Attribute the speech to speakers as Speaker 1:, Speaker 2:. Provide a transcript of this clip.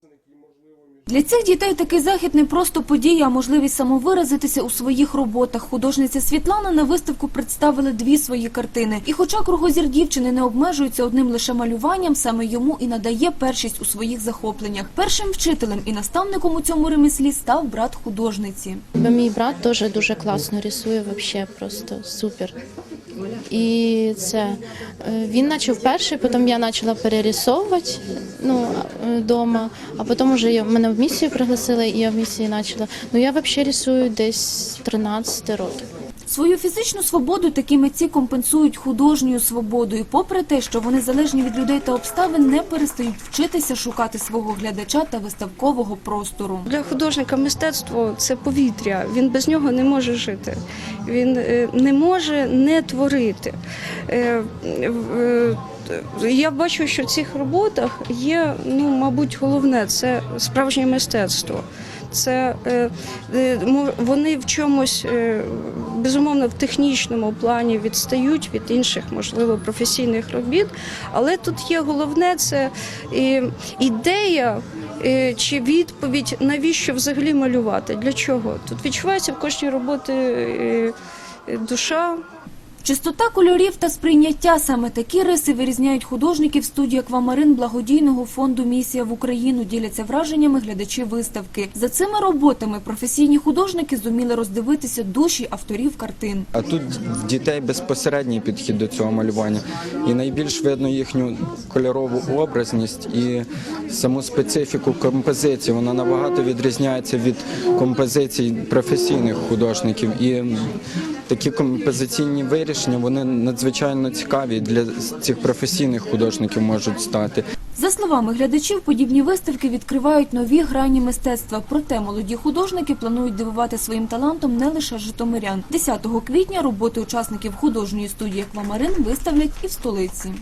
Speaker 1: something Для цих дітей такий захід не просто подія, а можливість самовиразитися у своїх роботах. Художниця Світлана на виставку представила дві свої картини. І хоча кругозір дівчини не обмежується одним лише малюванням, саме йому і надає першість у своїх захопленнях. Першим вчителем і наставником у цьому ремеслі став брат художниці.
Speaker 2: Мій брат теж дуже класно рисує, вообще просто супер. І це е, він почав перший, потім я почала перерисовувати ну, вдома, а потім вже я- мене в місію пригласили, і я в місії почала. Ну я взагалі рисую десь 13 років.
Speaker 1: Свою фізичну свободу такі митці компенсують художньою свободою. Попри те, що вони залежні від людей та обставин, не перестають вчитися шукати свого глядача та виставкового простору.
Speaker 3: Для художника мистецтво це повітря. Він без нього не може жити. Він е, не може не творити. Е, Я бачу, що в цих роботах є, ну, мабуть, головне це справжнє мистецтво. Це е, е, вони в чомусь е, безумовно в технічному плані відстають від інших, можливо, професійних робіт. Але тут є головне це ідея чи відповідь, навіщо взагалі малювати? Для чого? Тут відчувається в кожній роботі душа,
Speaker 1: Чистота кольорів та сприйняття саме такі риси вирізняють художників студії Аквамарин благодійного фонду Місія в Україну. Діляться враженнями глядачі виставки. За цими роботами професійні художники зуміли роздивитися душі авторів картин.
Speaker 4: А тут в дітей безпосередній підхід до цього малювання. І найбільш видно їхню кольорову образність і саму специфіку композиції. Вона набагато відрізняється від композицій професійних художників. І такі композиційні вирішення вони надзвичайно цікаві для цих професійних художників можуть стати.
Speaker 1: За словами глядачів, подібні виставки відкривають нові грані мистецтва. Проте молоді художники планують дивувати своїм талантом не лише житомирян. 10 квітня роботи учасників художньої студії Аквамарин виставлять і в столиці.